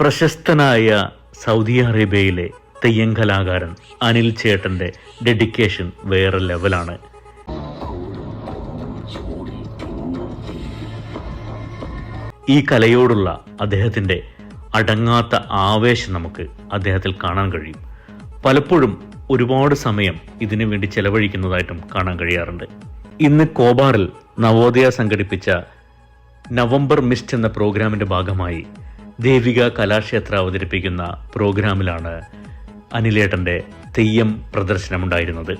പ്രശസ്തനായ സൗദി അറേബ്യയിലെ തെയ്യം കലാകാരൻ അനിൽ ചേട്ടന്റെ ഡെഡിക്കേഷൻ വേറെ ലെവലാണ്. ഈ കലയോടുള്ള അദ്ദേഹത്തിന്റെ അടങ്ങാത്ത ആവേശം നമുക്ക് അദ്ദേഹത്തിൽ കാണാൻ കഴിയും. പലപ്പോഴും ഒരുപാട് സമയം ഇതിനു വേണ്ടി ചെലവഴിക്കുന്നതായിട്ടും കാണാൻ കഴിയാറുണ്ട്. ഇന്ന് കോബാറിൽ നവോദയ സംഘടിപ്പിച്ച നവംബർ മിസ്റ്റ് എന്ന പ്രോഗ്രാമിന്റെ ഭാഗമായി ദേവിക കലാക്ഷേത്ര അവതരിപ്പിക്കുന്ന പ്രോഗ്രാമിലാണ് അനിലേട്ടന്റെ തെയ്യം പ്രദർശനമുണ്ടായിരുന്നത്.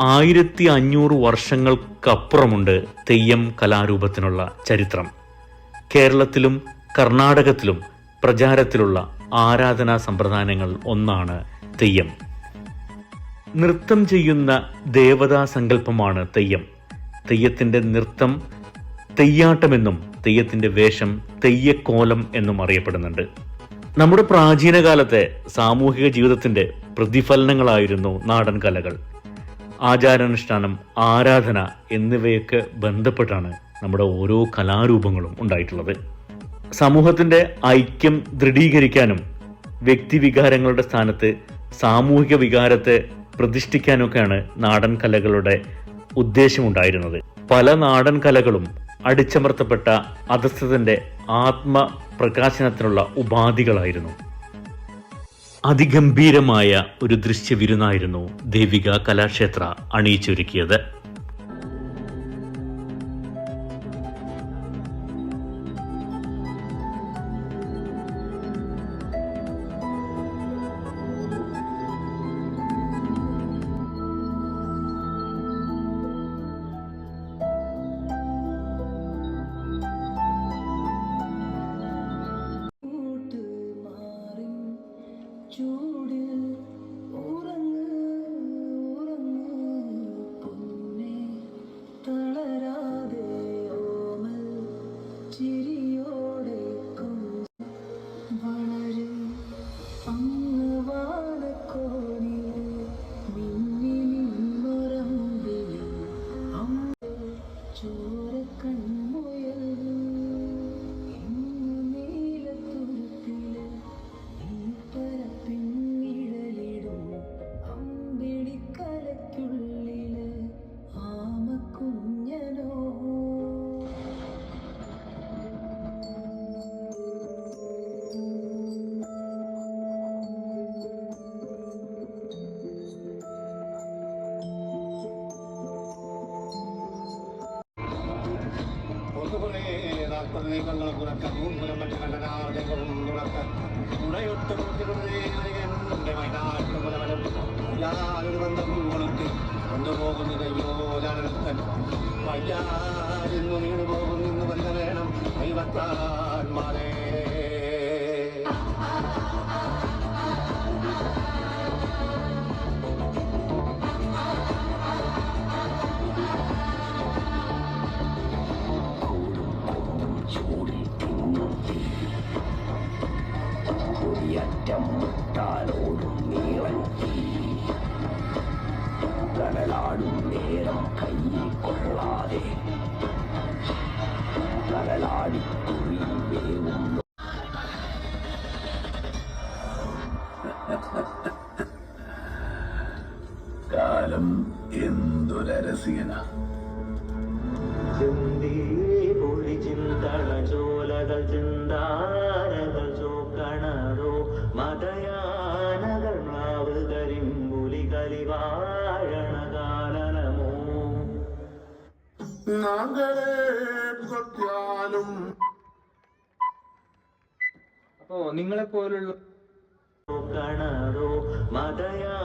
ആയിരത്തി അഞ്ഞൂറ് വർഷങ്ങൾക്കപ്പുറമുണ്ട് തെയ്യം കലാരൂപത്തിനുള്ള ചരിത്രം. കേരളത്തിലും കർണാടകത്തിലും പ്രചാരത്തിലുള്ള ആരാധനാ സമ്പ്രദായങ്ങൾ ഒന്നാണ് തെയ്യം. നൃത്തം ചെയ്യുന്ന ദേവതാ സങ്കല്പമാണ് തെയ്യം. തെയ്യത്തിന്റെ നൃത്തം തെയ്യാട്ടമെന്നും തെയ്യത്തിന്റെ വേഷം തെയ്യക്കോലം എന്നും അറിയപ്പെടുന്നുണ്ട്. നമ്മുടെ പ്രാചീന കാലത്തെ സാമൂഹിക ജീവിതത്തിന്റെ പ്രതിഫലനങ്ങളായിരുന്നു നാടൻ കലകൾ. ആചാരാനുഷ്ഠാനം ആരാധന എന്നിവയൊക്കെ ബന്ധപ്പെട്ടാണ് നമ്മുടെ ഓരോ കലാരൂപങ്ങളും ഉണ്ടായിട്ടുള്ളത്. സമൂഹത്തിന്റെ ഐക്യം ദൃഢീകരിക്കാനും വ്യക്തി വികാരങ്ങളുടെ സ്ഥാനത്ത് സാമൂഹിക വികാരത്തെ പ്രതിഷ്ഠിക്കാനൊക്കെയാണ് നാടൻ കലകളുടെ ഉദ്ദേശമുണ്ടായിരുന്നത്. പല നാടൻ കലകളും അടിച്ചമർത്തപ്പെട്ട അധസ്ഥിതന്റെ ആത്മപ്രകാശനത്തിനുള്ള ഉപാധികളായിരുന്നു. അതിഗംഭീരമായ ഒരു ദൃശ്യവിരുന്നായിരുന്നു ദേവിക കലാക്ഷേത്ര അണിയിച്ചൊരുക്കിയത്. ചോരക്കൺമുയൽ ഒന്നുകുറേ നാൽപ്പത് നീക്കങ്ങൾ തുറക്ക മൂന്നുലം മറ്റു കണ്ടനാർജങ്ങളും തുറക്ക ഉടയൊട്ട് എന്റെ മൈനാട്ടുമുലവനും യാതൊരു ബന്ധം കൊളുത്തി കൊണ്ടുപോകുന്നതയ്യോ ജനത്തൻ വയ്യാതിന്നു വീണു പോകുന്നു വല്ല വേണം ദൈവത്താന്മാരേ നീളൻ തീ കടലാടും നേരം കയ്യിൽ കൊള്ളാതെ. കടലാടി കുറി വേവുന്നു. കാലം എന്തൊരരസികന. പൊളി ചിന്തള ചോലകൾ ചിന്താരകൾ അപ്പോ നിങ്ങളെ പോലുള്ള കാണാറോ മതയാ